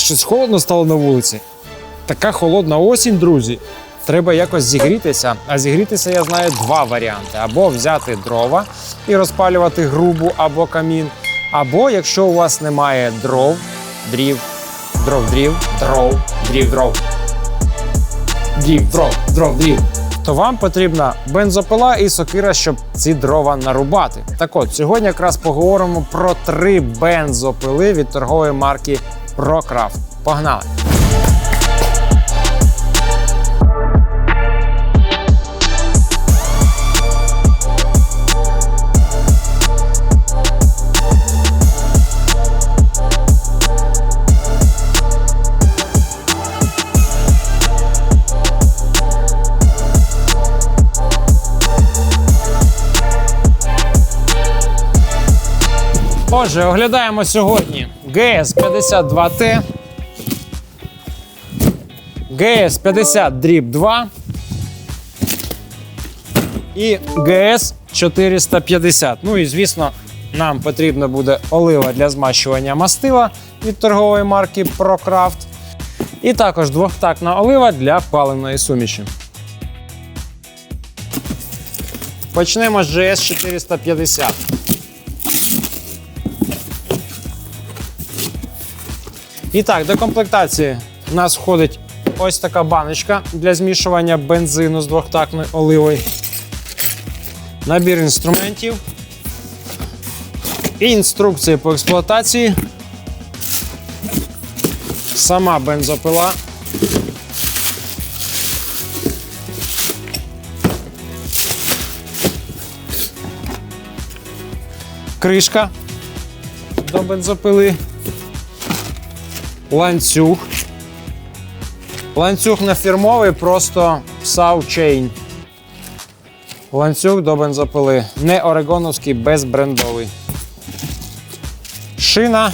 щось холодно стало на вулиці. Така холодна осінь, друзі. Треба якось зігрітися. А зігрітися я знаю два варіанти: або взяти дрова і розпалювати грубу або камін. Або якщо у вас немає дров, дрів, дров, дрів, дров, дрів, дров. Дрів, дров, дров, дрів. То вам потрібна бензопила і сокира, щоб ці дрова нарубати. Так от, сьогодні якраз поговоримо про три бензопили від торгової марки ProCraft. Погнали! Отже, оглядаємо сьогодні ГС-52Т, ГС-50-2 і ГС-450. Ну і, звісно, нам потрібна буде олива для змащування мастила від торгової марки ProCraft. І також двохтактна олива для паливної суміші. Почнемо з GS450. І так, до комплектації в нас входить ось така баночка для змішування бензину з двохтактною оливою. Набір інструментів. І інструкції по експлуатації. Сама бензопила. Кришка до бензопили ланцюг. Ланцюг не фірмовий, просто Chain. Ланцюг до бензопили. Не орегоновський, безбрендовий. Шина,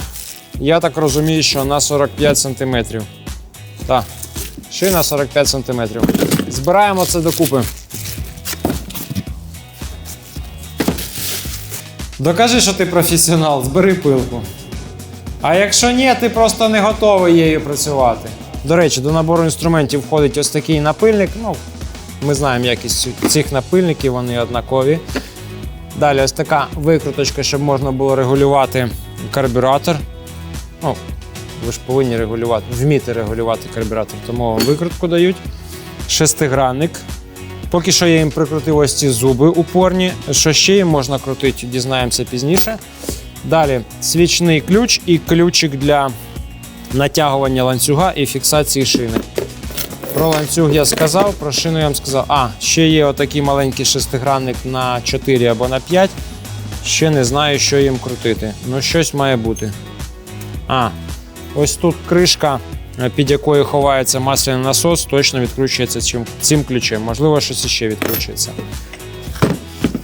я так розумію, що на 45 см. Так, шина 45 см. Збираємо це докупи. Докажи, що ти професіонал, збери пилку. А якщо ні, ти просто не готовий її працювати. До речі, до набору інструментів входить ось такий напильник. Ну, ми знаємо якість цих напильників, вони однакові. Далі ось така викруточка, щоб можна було регулювати карбюратор. Ну, ви ж повинні регулювати, вміти регулювати карбюратор, тому викрутку дають. Шестигранник. Поки що я їм прикрутив ось ці зуби упорні. Що ще їм можна крутити, дізнаємося пізніше. Далі свічний ключ і ключик для натягування ланцюга і фіксації шини. Про ланцюг я сказав, про шину я вам сказав. А, ще є отакий маленький шестигранник на 4 або на 5. Ще не знаю, що їм крутити. Ну, щось має бути. А, ось тут кришка, під якою ховається масляний насос, точно відкручується цим, ключем. Можливо, щось іще відкручується.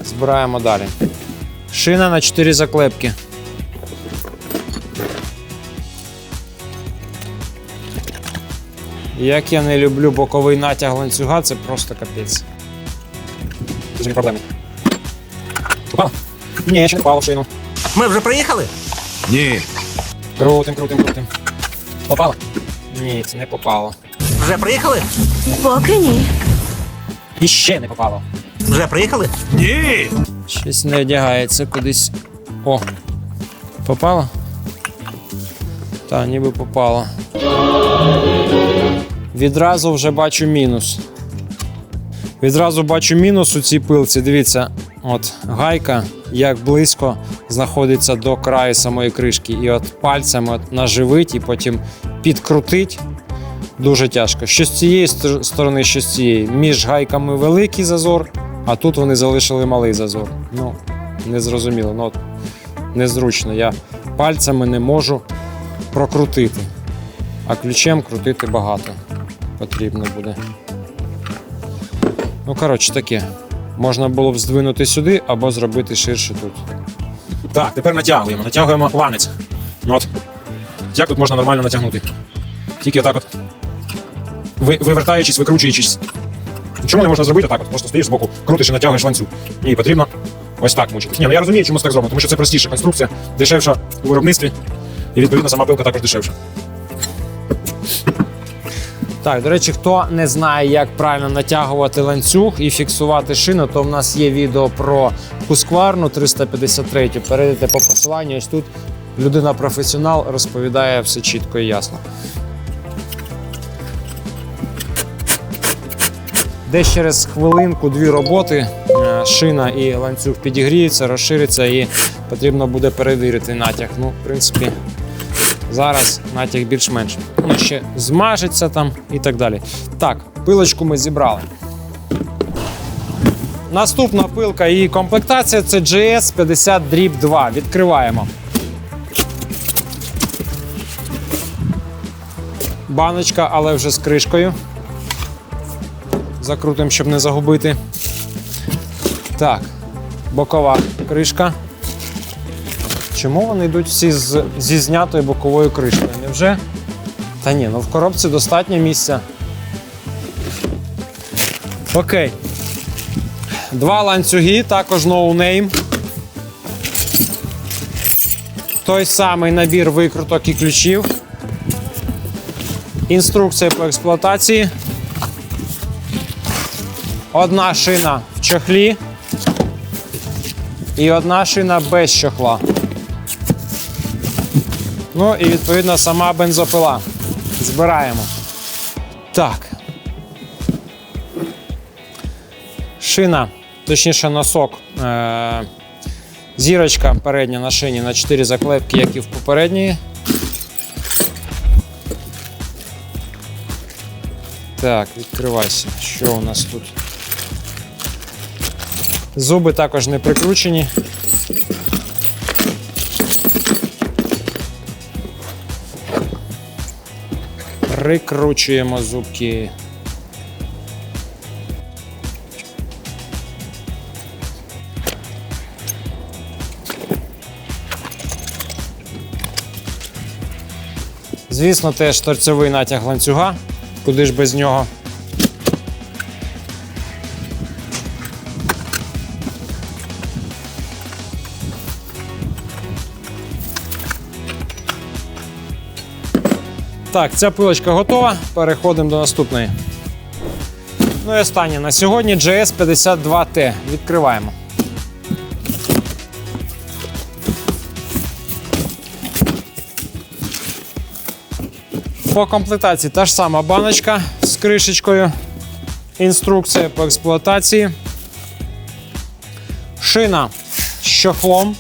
Збираємо далі. Шина на 4 заклепки. Як я не люблю боковий натяг ланцюга, це просто капець. Це проблеми. Попав? Ні, ще не попало в шину. Ми вже приїхали? Ні. Крутим, крутим, крутим. Попало? Ні, це не попало. Вже приїхали? Поки ні. І ще не попало. Вже приїхали? Ні. Щось не одягається кудись. О, попало? Та, ніби попало. Відразу вже бачу мінус. Відразу бачу мінус у цій пилці. Дивіться, от гайка як близько знаходиться до краю самої кришки. І от пальцем от наживить і потім підкрутить. Дуже тяжко. Що з цієї сторони, що з цієї. Між гайками великий зазор, а тут вони залишили малий зазор. Ну, незрозуміло. Ну, незручно. Я пальцями не можу прокрутити. А ключем крутити багато потрібно буде. Ну, коротше, таке. Можна було б здвинути сюди або зробити ширше тут. Так, тепер натягуємо. Натягуємо ланець. Ну От. Як тут можна нормально натягнути? Тільки отак от. Ви, вивертаючись, викручуючись. Чому не можна зробити так? От? Просто стоїш збоку, крутиш і натягуєш ланцюг. Ні, потрібно ось так мучитись. Ні, ну я розумію, чому це так зроблено, тому що це простіша конструкція, дешевша у виробництві, і відповідно сама пилка також дешевша. Так, до речі, хто не знає, як правильно натягувати ланцюг і фіксувати шину, то в нас є відео про Husqvarna 353. Перейдете по посиланню. Ось тут людина-професіонал розповідає все чітко і ясно. Десь через хвилинку-дві роботи е, шина і ланцюг підігріються, розшириться і потрібно буде перевірити натяг. Ну, в принципі, зараз натяг більш-менш. Ну, ще змажеться там і так далі. Так, пилочку ми зібрали. Наступна пилка і комплектація це GS 50 Drip 2. Відкриваємо. Баночка, але вже з кришкою. Закрутимо, щоб не загубити. Так, бокова кришка. Чому вони йдуть всі з, зі знятою боковою кришкою? Невже? Та ні, ну в коробці достатньо місця. Окей. Два ланцюги, також no. Той самий набір викруток і ключів. Інструкція по експлуатації. Одна шина в чохлі і одна шина без чохла. Ну і відповідно сама бензопила. Збираємо. Так. Шина, точніше носок. Е- зірочка передня на шині на 4 заклепки, як і в попередньої. Так, відкривайся. Що у нас тут? Зуби також не прикручені. Прикручуємо зубки. Звісно, теж торцьовий натяг ланцюга. Куди ж без нього? Так, ця пилочка готова. Переходимо до наступної. Ну і останнє на сьогодні GS52T. Відкриваємо. По комплектації та ж сама баночка з кришечкою. Інструкція по експлуатації. Шина з чохлом.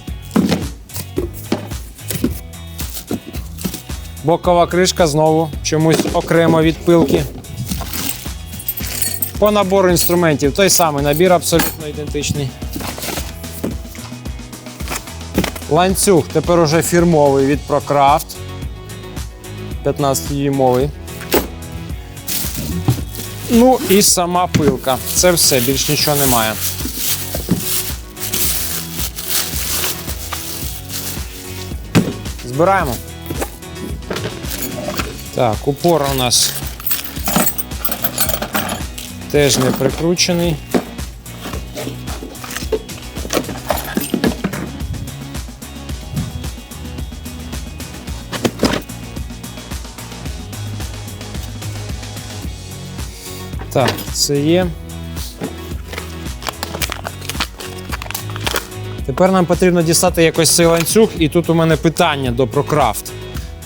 Бокова кришка знову чомусь окремо від пилки. По набору інструментів той самий набір абсолютно ідентичний. Ланцюг тепер уже фірмовий від ProCraft. 15 дюймовий. Ну і сама пилка. Це все, більш нічого немає. Збираємо. Так, упор у нас теж не прикручений. Так, це є. Тепер нам потрібно дістати якось цей ланцюг, і тут у мене питання до ProCraft.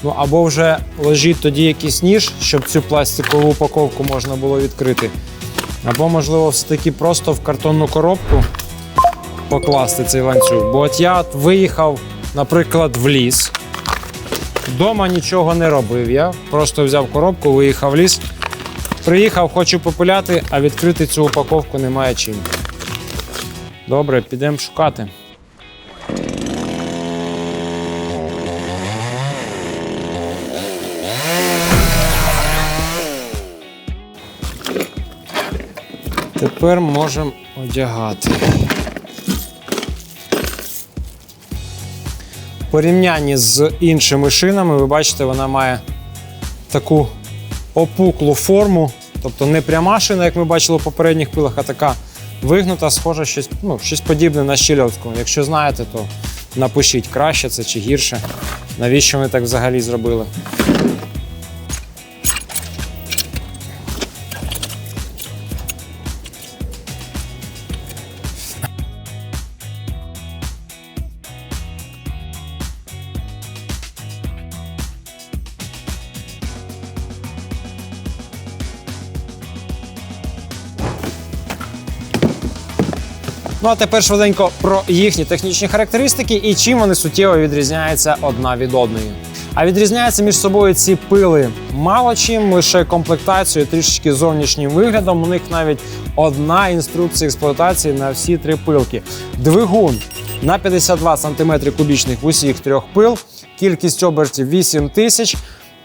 Ну або вже ложіть тоді якийсь ніж, щоб цю пластикову упаковку можна було відкрити. Або, можливо, все-таки просто в картонну коробку покласти цей ланцюг. Бо от я виїхав, наприклад, в ліс. Вдома нічого не робив. Я просто взяв коробку, виїхав в ліс. Приїхав, хочу попиляти, а відкрити цю упаковку немає чим. Добре, підемо шукати. Тепер можемо одягати. В порівнянні з іншими шинами, ви бачите, вона має таку опуклу форму, тобто не пряма шина, як ми бачили в попередніх пилах, а така вигнута, схожа щось, ну, щось подібне на щільовську. Якщо знаєте, то напишіть, краще це чи гірше. Навіщо вони так взагалі зробили? Ну а тепер швиденько про їхні технічні характеристики і чим вони суттєво відрізняються одна від одної. А відрізняються між собою ці пили мало чим, лише комплектацією, трішечки зовнішнім виглядом. У них навіть одна інструкція експлуатації на всі три пилки. Двигун на 52 см кубічних в усіх трьох пил, кількість обертів 8 тисяч.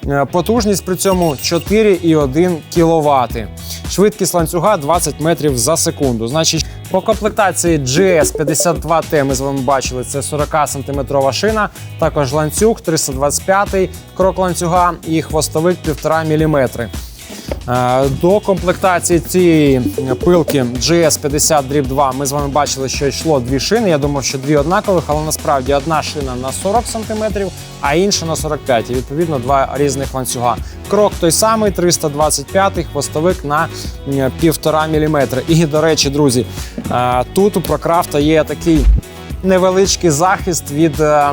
Е, Потужність при цьому 4,1 кВт. Швидкість ланцюга 20 метрів за секунду. Значить, по комплектації GS52T ми з вами бачили, це 40 сантиметрова шина, також ланцюг 325 крок ланцюга і хвостовик 1,5 мм. Е, До комплектації цієї пилки GS50 Drip 2 ми з вами бачили, що йшло дві шини. Я думав, що дві однакових, але насправді одна шина на 40 см, а інша на 45 І відповідно два різних ланцюга. Крок той самий, 325 хвостовик на 1,5 мм. І, до речі, друзі, е, тут у Прокрафта є такий невеличкий захист від е,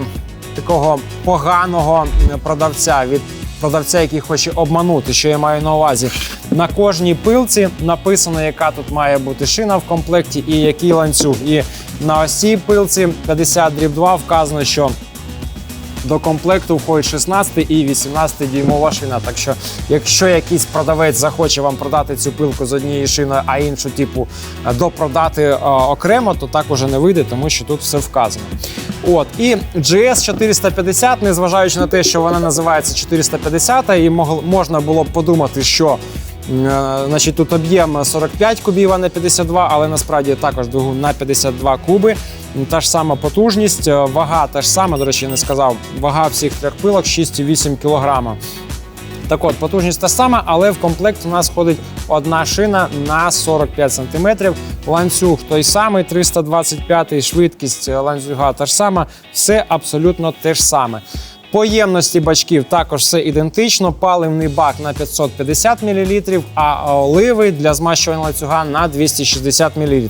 такого поганого продавця. від продавця, який хоче обманути, що я маю на увазі. На кожній пилці написано, яка тут має бути шина в комплекті і який ланцюг. І на ось цій пилці 50 дріб 2 вказано, що до комплекту входить 16 і 18 дюймова шина. Так що, якщо якийсь продавець захоче вам продати цю пилку з однією шиною, а іншу, типу, допродати е, окремо, то так уже не вийде, тому що тут все вказано. От і GS 450, незважаючи на те, що вона називається 450, і можна було б подумати, що е, Значить, тут об'єм 45 кубів, а не 52, але насправді також двигун на 52 куби. М, Та ж сама потужність, е, вага та ж сама, до речі, я не сказав. Вага всіх трьох пилок 6,8 кг. Так от, потужність та сама, але в комплект у нас входить одна шина на 45 см. Ланцюг той самий, 325 швидкість е, ланцюга та ж сама. Все абсолютно те ж саме. По ємності бачків також все ідентично. Паливний бак на 550 мл, а оливи для змащування ланцюга на 260 мл.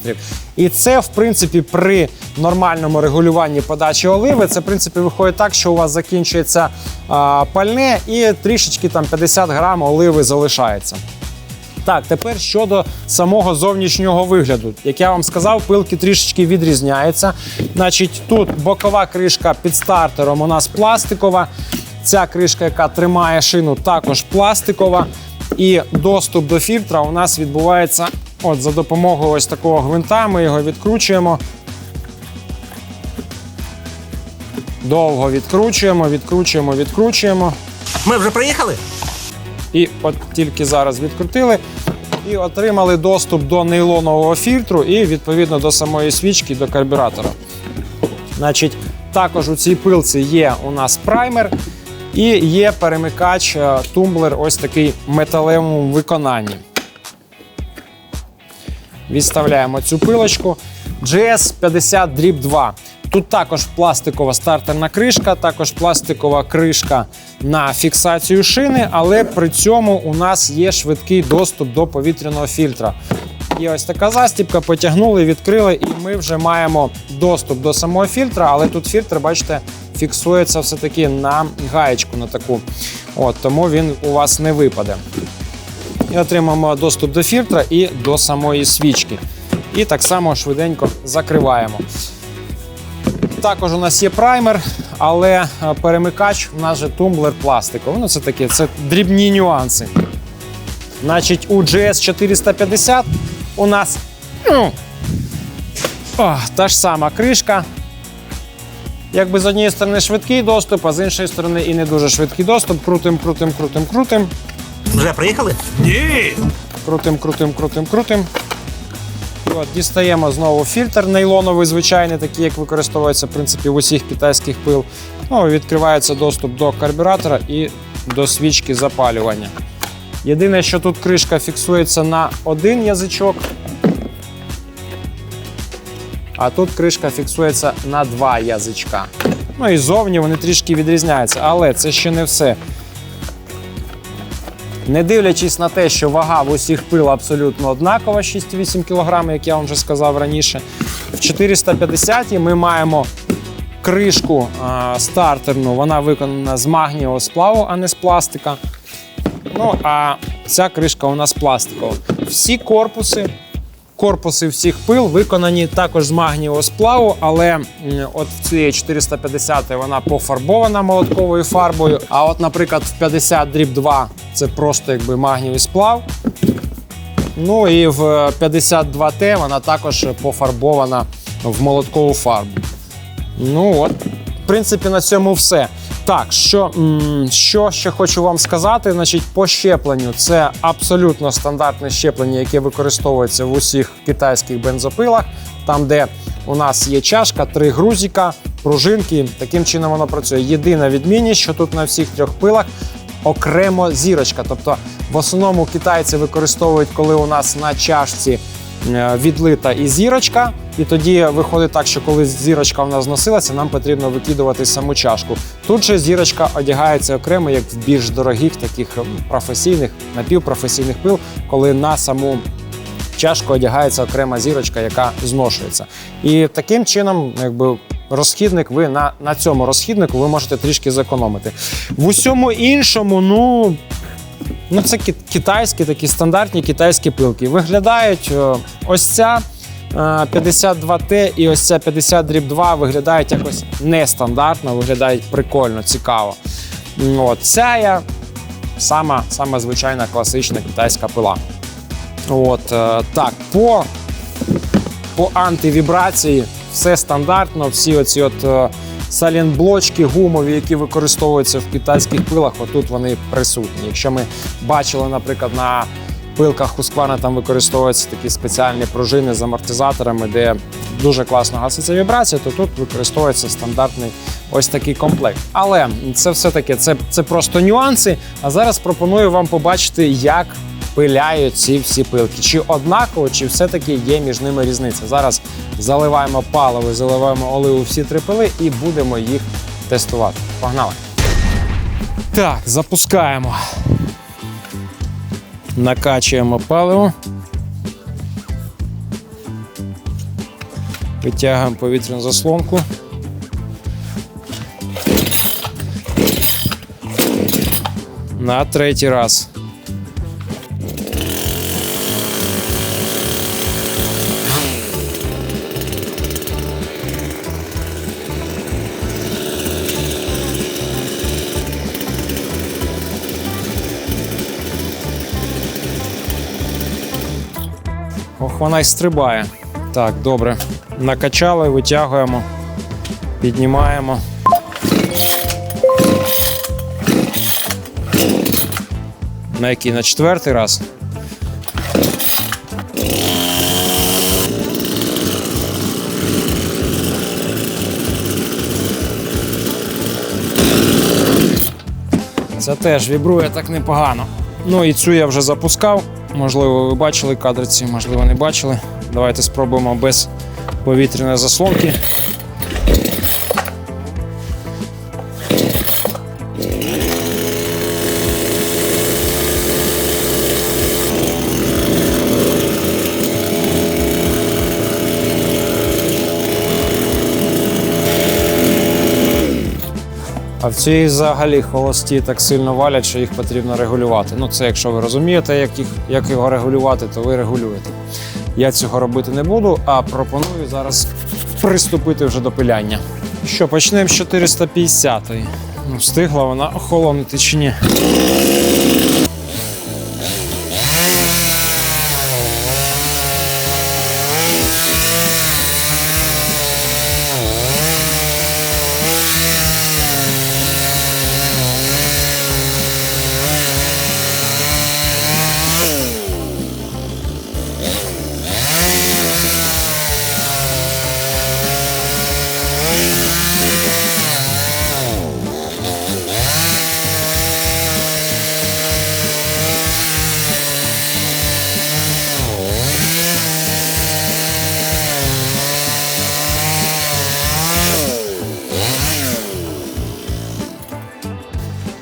І це, в принципі, при нормальному регулюванні подачі оливи, це в принципі виходить так, що у вас закінчується а, пальне і трішечки там 50 грам оливи залишається. Так, тепер щодо самого зовнішнього вигляду. Як я вам сказав, пилки трішечки відрізняються. Значить, тут бокова кришка під стартером у нас пластикова. Ця кришка, яка тримає шину, також пластикова. І доступ до фільтра у нас відбувається от за допомогою ось такого гвинта. Ми його відкручуємо. Довго відкручуємо, відкручуємо, відкручуємо. Ми вже приїхали? І от тільки зараз відкрутили і отримали доступ до нейлонового фільтру і відповідно до самої свічки до карбюратора. Значить, також у цій пилці є у нас праймер і є перемикач е, тумблер, ось такий металевому виконанні. Відставляємо цю пилочку. GS 50 Drip 2. Тут також пластикова стартерна кришка, також пластикова кришка на фіксацію шини, але при цьому у нас є швидкий доступ до повітряного фільтра. І ось така застібка, потягнули, відкрили, і ми вже маємо доступ до самого фільтра, але тут фільтр, бачите, фіксується все-таки на гаєчку на таку. От, тому він у вас не випаде. І отримаємо доступ до фільтра і до самої свічки. І так само швиденько закриваємо. Також у нас є праймер, але е, перемикач у нас же тумблер пластиковий. Ну, це таке, це дрібні нюанси. Значить, у GS 450 у нас ну, о, та ж сама кришка. Якби з однієї сторони швидкий доступ, а з іншої сторони і не дуже швидкий доступ. Крутим, крутим, крутим, крутим. Вже приїхали? Крутим, крутим, крутим, крутим. От дістаємо знову фільтр нейлоновий, звичайний, такий, як використовується в принципі в усіх китайських пил. Ну, відкривається доступ до карбюратора і до свічки запалювання. Єдине, що тут кришка фіксується на один язичок, а тут кришка фіксується на два язичка. Ну і зовні вони трішки відрізняються, але це ще не все. Не дивлячись на те, що вага в усіх пил абсолютно однакова, 6,8 кг, як я вам вже сказав раніше. В 450 ми маємо кришку а, стартерну, вона виконана з магнієвого сплаву, а не з пластика. Ну, а ця кришка у нас пластикова. Всі корпуси Корпуси всіх пил виконані також з магнієвого сплаву, але от в цієї 450 вона пофарбована молотковою фарбою. А от, наприклад, в 50 дріб 2 це просто якби магнієвий сплав. Ну і в 52Т вона також пофарбована в молоткову фарбу. Ну от, в принципі, на цьому все. Так, що, що ще хочу вам сказати, значить, по щепленню це абсолютно стандартне щеплення, яке використовується в усіх китайських бензопилах, там, де у нас є чашка, три грузика, пружинки. Таким чином воно працює. Єдина відмінність, що тут на всіх трьох пилах окремо зірочка. Тобто, в основному китайці використовують, коли у нас на чашці е, відлита і зірочка. І тоді виходить так, що коли зірочка в нас зносилася, нам потрібно викидувати саму чашку. Тут же зірочка одягається окремо, як в більш дорогих, таких професійних, напівпрофесійних пил, коли на саму чашку одягається окрема зірочка, яка зношується. І таким чином, якби. Розхідник, ви на, на цьому розхіднику ви можете трішки зекономити. В усьому іншому, ну, ну це китайські такі стандартні китайські пилки. Виглядають е, ось ця е, 52Т і ось ця 50 дріб 2 виглядають якось нестандартно, виглядають прикольно, цікаво. От, ця я сама, сама звичайна класична китайська пила. От, е, так, по, по антивібрації все стандартно, всі оці от е, салінблочки гумові, які використовуються в китайських пилах, отут вони присутні. Якщо ми бачили, наприклад, на пилках Husqvarna там використовуються такі спеціальні пружини з амортизаторами, де дуже класно гаситься вібрація, то тут використовується стандартний ось такий комплект. Але це все таки це, це просто нюанси. А зараз пропоную вам побачити, як пиляють ці всі пилки. Чи однаково, чи все-таки є між ними різниця. Зараз заливаємо паливо, заливаємо оливу всі три пили і будемо їх тестувати. Погнали! Так, запускаємо. Накачуємо паливо. Витягуємо повітряну заслонку. На третій раз. Ох, вона й стрибає. Так, добре. Накачали, витягуємо, піднімаємо. На який? На четвертий раз. Це теж вібрує так непогано. Ну і цю я вже запускав. Можливо, ви бачили кадри ці, можливо, не бачили. Давайте спробуємо без повітряної заслонки. А в цій взагалі холості так сильно валять, що їх потрібно регулювати. Ну, це якщо ви розумієте, як, їх, як його регулювати, то ви регулюєте. Я цього робити не буду, а пропоную зараз приступити вже до пиляння. Що, почнемо з 450-ї. Ну, встигла вона охолонити чи ні?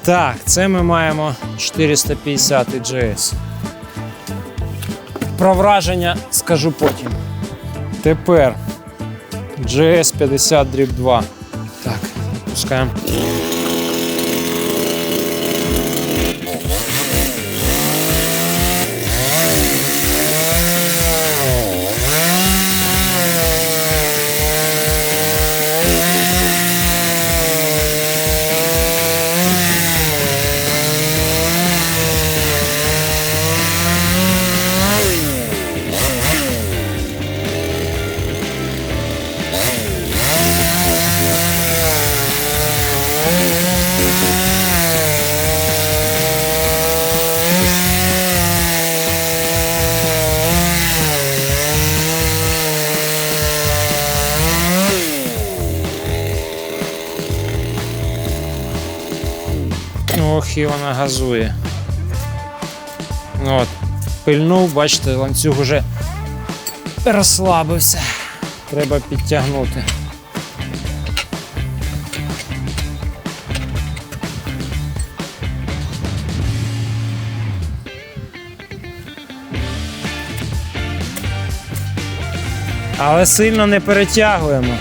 Так, це ми маємо 450 GS. Про враження скажу потім. Тепер GS 50 дріб 2. Так, запускаємо. Трішки вона газує. От. Пильнув, бачите, ланцюг уже розслабився. Треба підтягнути. Але сильно не перетягуємо.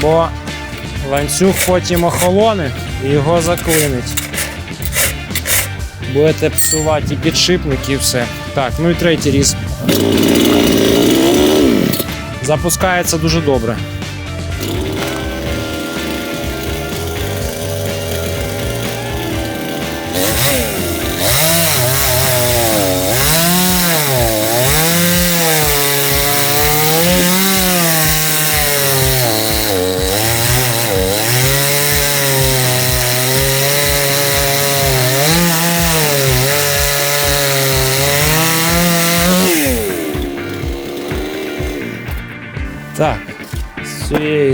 Бо ланцюг потім охолоне його заклинить. Будете псувати і підшипник, і все. Так, ну і третій різ. Запускається дуже добре.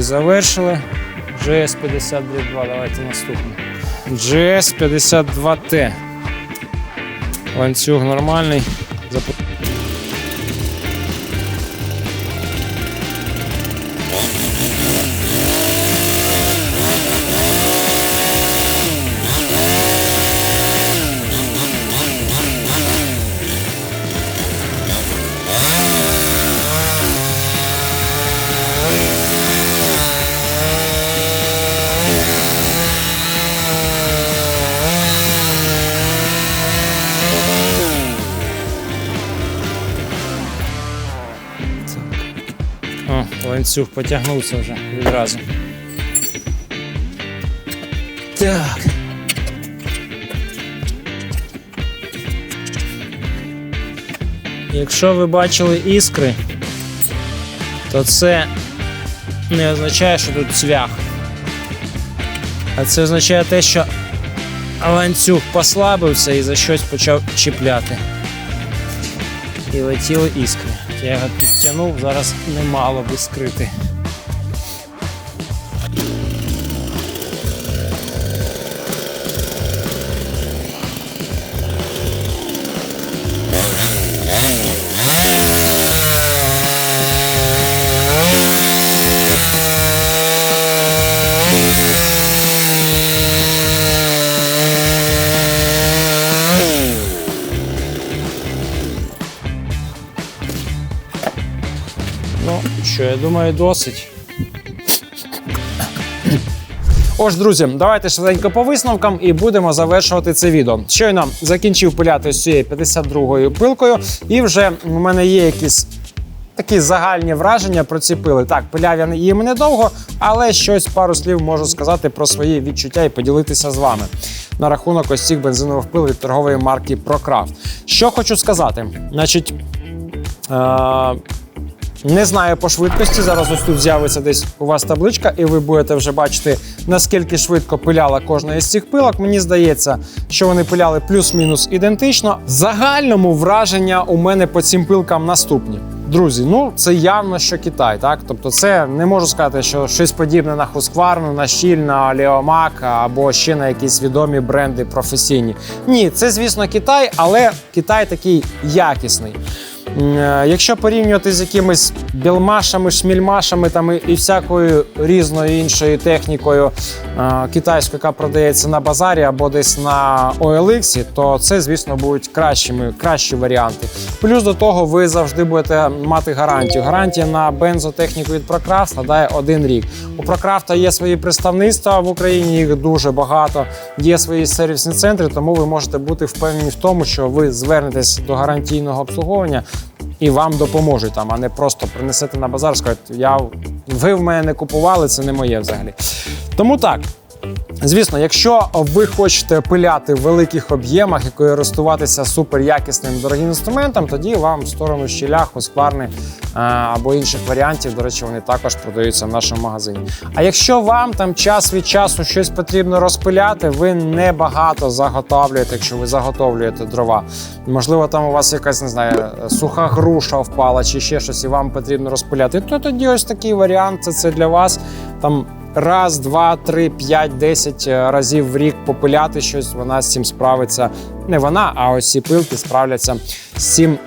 Завершили. GS52, давайте наступне. GS52T. Ланцюг нормальний. Запу- ланцюг потягнувся вже відразу. Так. Якщо ви бачили іскри, то це не означає, що тут цвях. А це означає те, що ланцюг послабився і за щось почав чіпляти. І летіли іскри. Я підтягнув, зараз немало би скрити. Що, я думаю, досить. Ож, друзі, давайте швиденько по висновкам і будемо завершувати це відео. Щойно закінчив пиляти з цією 52-ю пилкою, і вже у мене є якісь такі загальні враження про ці пили. Так, пиляв я їм недовго, але щось пару слів можу сказати про свої відчуття і поділитися з вами на рахунок ось цих бензинових пил від торгової марки ProCraft. Що хочу сказати, значить. Е- не знаю по швидкості. Зараз ось тут з'явиться десь у вас табличка, і ви будете вже бачити, наскільки швидко пиляла кожна із цих пилок. Мені здається, що вони пиляли плюс-мінус ідентично. Загальному враження у мене по цим пилкам наступні. Друзі, ну це явно що Китай, так? Тобто, це не можу сказати, що щось подібне на Husqvarna, на Щіль, на Leomac або ще на якісь відомі бренди професійні. Ні, це звісно Китай, але Китай такий якісний. Е, Якщо порівнювати з якимись білмашами, шмільмашами там і- всякою різною іншою технікою е, китайською, яка продається на базарі або десь на OLX, то це, звісно, будуть кращими, кращі варіанти. Плюс до того, ви завжди будете мати гарантію. Гарантія на бензотехніку від Procraft складає один рік. У Procraft є свої представництва в Україні, їх дуже багато. Є свої сервісні центри, тому ви можете бути впевнені в тому, що ви звернетесь до гарантійного обслуговування і вам допоможуть там, а не просто принесете на базар, скажете, я ви в мене не купували, це не моє взагалі. Тому так. Звісно, якщо ви хочете пиляти в великих об'ємах і користуватися суперякісним дорогим інструментом, тоді вам в сторону щілях, Husqvarna, а, або інших варіантів. До речі, вони також продаються в нашому магазині. А якщо вам там час від часу щось потрібно розпиляти, ви небагато заготовлюєте, якщо ви заготовлюєте дрова. Можливо, там у вас якась не знаю, суха груша впала чи ще щось, і вам потрібно розпиляти. То тоді ось такий варіант це, це для вас. Там раз, два, три, п'ять, десять е, разів в рік попиляти щось, вона з цим справиться. Не вона, а ось ці пилки справляться з цим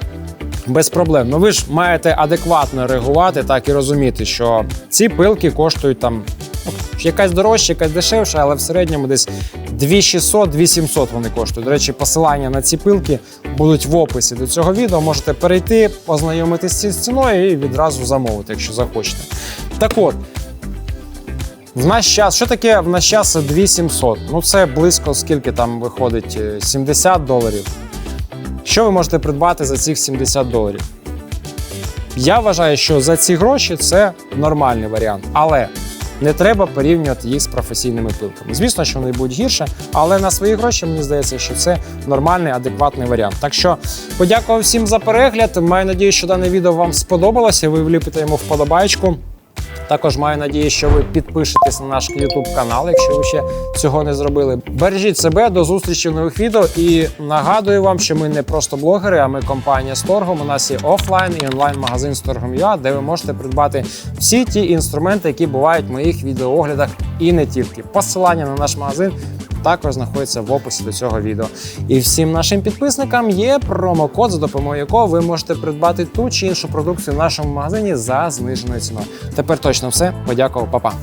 без проблем. Ну ви ж маєте адекватно реагувати, так і розуміти, що ці пилки коштують там ну, якась дорожча, якась дешевша, але в середньому десь 2600-2700 вони коштують. До речі, посилання на ці пилки будуть в описі до цього відео. Можете перейти, ознайомитися з ціною і відразу замовити, якщо захочете. Так от. В наш час, що таке в наш час 2700? Ну це близько скільки там виходить? Е, 70 доларів. Що ви можете придбати за цих 70 доларів? Я вважаю, що за ці гроші це нормальний варіант, але не треба порівнювати їх з професійними пилками. Звісно, що вони будуть гірше, але на свої гроші мені здається, що це нормальний, адекватний варіант. Так що подякував всім за перегляд. Маю надію, що дане відео вам сподобалося. Ви вліпите йому вподобайку. Також маю надію, що ви підпишетесь на наш YouTube канал, якщо ви ще цього не зробили. Бережіть себе до зустрічі в нових відео. І нагадую вам, що ми не просто блогери, а ми компанія з торгом. У нас є офлайн і онлайн магазин з де ви можете придбати всі ті інструменти, які бувають в моїх відеооглядах, і не тільки. Посилання на наш магазин також знаходиться в описі до цього відео. І всім нашим підписникам є промокод, за допомогою якого ви можете придбати ту чи іншу продукцію в нашому магазині за зниженою ціною. Тепер точно все. Подякував, па-па.